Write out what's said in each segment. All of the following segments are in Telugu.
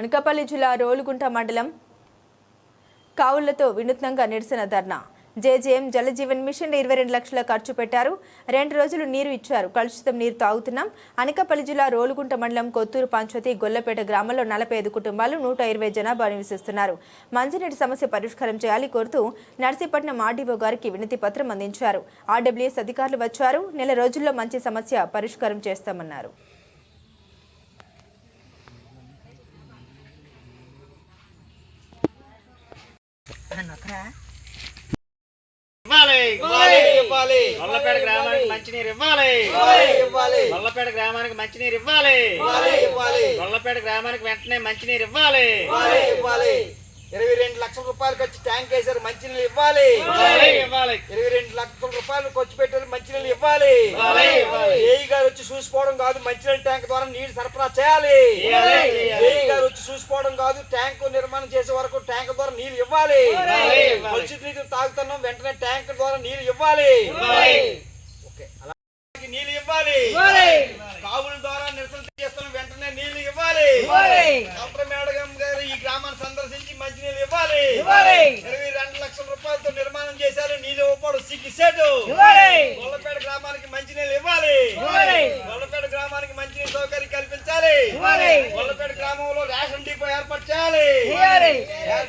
అనకాపల్లి జిల్లా రోలుగుంట మండలం కావులతో వినూత్నంగా నిరసన ధర్నా. జేజేఎం జలజీవన్ మిషన్ ఇరవై రెండు లక్షల ఖర్చు పెట్టారు. రెండు రోజులు నీరు ఇచ్చారు. కలుషితం నీరు తాగుతున్నాం. అనకాపల్లి జిల్లా రోలుగుంట మండలం కొత్తూరు పంచవతి గొల్లపేట గ్రామంలో నలభై ఐదు కుటుంబాలు నూట ఇరవై జనాభా నివసిస్తున్నారు. మంచినీటి సమస్య పరిష్కారం చేయాలి కోరుతూ నర్సీపట్నం ఆర్డీఓ గారికి వినతి పత్రం అందించారు. ఆర్డబ్ల్యూఎస్ అధికారులు వచ్చారు. నెల రోజుల్లో మంచి సమస్య పరిష్కారం చేస్తామన్నారు. వల్లపేట గ్రామానికి మంచినీరు ఇవ్వాలి. ఇవ్వాలి వల్లపేట గ్రామానికి మంచినీరు ఇవ్వాలి. ఇవ్వాలి ఇవ్వాలి. వల్లపేట గ్రామానికి వెంటనే మంచినీరు ఇవ్వాలి. ఇవ్వాలి ఇవ్వాలి. ఇరవై రెండు లక్షల రూపాయలు ఖర్చు ట్యాంక్ వేశారు మంచినీళ్ళు ఇవ్వాలి. ఇవ్వాలి ఇవ్వాలి. ఇరవై రెండు లక్షల రూపాయలు ఖర్చు పెట్టారు మంచినీళ్ళు ఇవ్వాలి. ఇవ్వాలి, ఇవ్వాలి. ఏఈ గారు వచ్చి చూసుకోవడం కాదు మంచినీళ్ళ ట్యాంక్ ద్వారా నీరు సరఫరా చేయాలి. ఏఈ గారు చూసుకోవడం కాదు ట్యాంక్ నిర్మాణం చేసే వరకు ట్యాంక్ ద్వారా నీరు ఇవ్వాలి. కలుషిత నీరు తాగుతున్నాం వెంటనే ట్యాంక్ ద్వారా నీరు ఇవ్వాలి. ఓకే అలాగే నీళ్ళు ఇవ్వాలి. కావుల ద్వారా నిరసన చేస్తున్న వెంటనే నీళ్ళు ఇవ్వాలి. డాక్టర్ మేడగం గారు ఈ గ్రామాన్ని సందర్శించి మంచినీళ్ళు ఇవ్వాలి. ఇరవై రెండు లక్షల రూపాయలతో నిర్మాణం చేశారు నీళ్ళు ఇవ్వకూడదు సిగ్గిసేటు గొల్లపేట గ్రామానికి మంచినీళ్ళు ఇవ్వాలి. గొల్లపేట గ్రామానికి మంచినీళ్ళ సౌకర్యం కల్పించాలి గొల్లపేట గ్రామంలో రేషన్ డిపో ఏర్పాటు చేయాలి.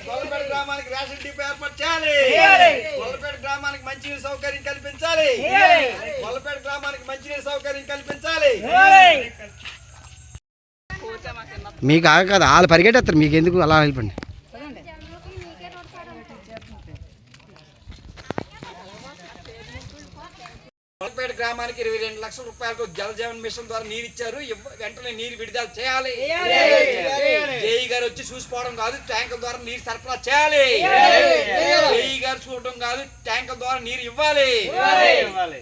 గొల్లపేట గ్రామానికి రేషన్ డిపో ఏర్పాటు చేయాలి. గొల్లపేట గ్రామానికి మంచినీళ్ళ సౌకర్యం కల్పించాలి. గొల్లపేట గ్రామానికి మంచినీళ్ళ సౌకర్యం కల్పించాలి. మీకు ఆగ కదా వాళ్ళు పరిగెట్టేస్తారు. మీకు ఎందుకు అలా వెళ్ళిపోండి గొల్లపేట గ్రామానికి ఇరవై రెండు లక్షల రూపాయలకు జల జీవన్ మిషన్ ద్వారా నీరు ఇచ్చారు. వెంటనే నీరు విడుదల చేయాలి. జేఈ గారు వచ్చి చూసుకోవడం కాదు ట్యాంకుల ద్వారా నీరు సరఫరా చేయాలి. జేఈ గారు చూడడం కాదు ట్యాంకుల ద్వారా నీరు ఇవ్వాలి. ఇవ్వాలి.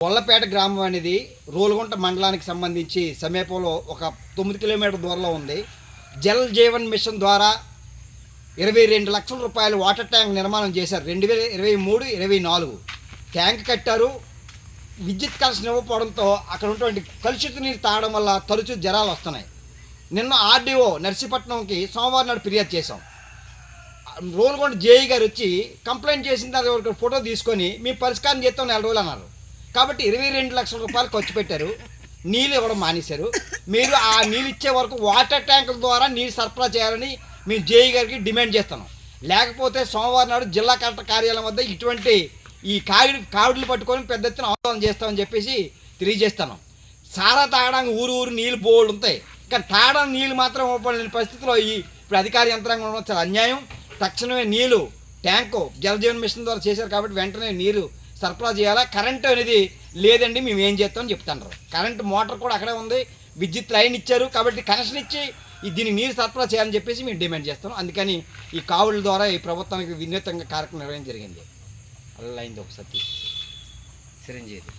గొల్లపేట గ్రామం అనేది రోలుగుంట మండలానికి సంబంధించి సమీపంలో ఒక తొమ్మిది కిలోమీటర్ దూరంలో ఉంది. జల్ జీవన్ మిషన్ ద్వారా ఇరవై రెండు లక్షల రూపాయలు వాటర్ ట్యాంక్ నిర్మాణం చేశారు. రెండు వేల ఇరవై మూడు ఇరవై నాలుగు. ట్యాంక్ కట్టారు. విద్యుత్ కనెక్షన్ ఇవ్వకపోవడంతో అక్కడ ఉన్నటువంటి కలుషిత నీరు తాగడం వల్ల తరచూ జ్వరాలు వస్తున్నాయి. నిన్న ఆర్డీఓ నర్సీపట్నంకి సోమవారం నాడు ఫిర్యాదు చేశాం. రోల్గొండ జేఈ గారు వచ్చి కంప్లైంట్ చేసిన తర్వాత ఫోటో తీసుకొని మీ పరిష్కారం చేస్తాం నెల రోజులు అన్నారు. కాబట్టి ఇరవై రెండు లక్షల రూపాయలు ఖర్చు పెట్టారు. నీళ్ళు ఇవ్వడం మానేశారు. మీరు ఆ నీళ్ళు ఇచ్చే వరకు వాటర్ ట్యాంకుల ద్వారా నీరు సరఫరా చేయాలని మేము జేఈ గారికి డిమాండ్ చేస్తున్నాం. లేకపోతే సోమవారం నాడు జిల్లా కలెక్టర్ కార్యాలయం వద్ద ఇటువంటి ఈ కావిడి కావిడిలు పట్టుకొని పెద్ద ఎత్తున ఆందోళన చేస్తామని చెప్పేసి తెలియజేస్తాను. సారా తాగడానికి ఊరు ఊరు నీళ్ళు బోర్డు ఉంటాయి. కానీ తాగడానికి నీళ్ళు మాత్రం ఇవ్వలేని పరిస్థితిలో ఈ ఇప్పుడు అధికార యంత్రాంగం ఉండడం చాలా అన్యాయం. తక్షణమే నీళ్ళు ట్యాంకు జలజీవన్ మిషన్ ద్వారా చేశారు కాబట్టి వెంటనే నీరు సరఫరా చేయాలా? కరెంటు అనేది లేదండి మేము ఏం చేస్తామని చెప్తాను కరెంటు మోటార్ కూడా అక్కడే ఉంది. విద్యుత్ లైన్ ఇచ్చారు కాబట్టి కనెక్షన్ ఇచ్చి దీన్ని నీరు సరఫరా చేయాలని చెప్పేసి మేము డిమాండ్ చేస్తాం అందుకని ఈ కావుల ద్వారా ఈ ప్రభుత్వానికి వినూత్నంగా కార్యక్రమం నిర్వహించడం జరిగింది. అల్లైంది ఒకసారి చిరంజీవి.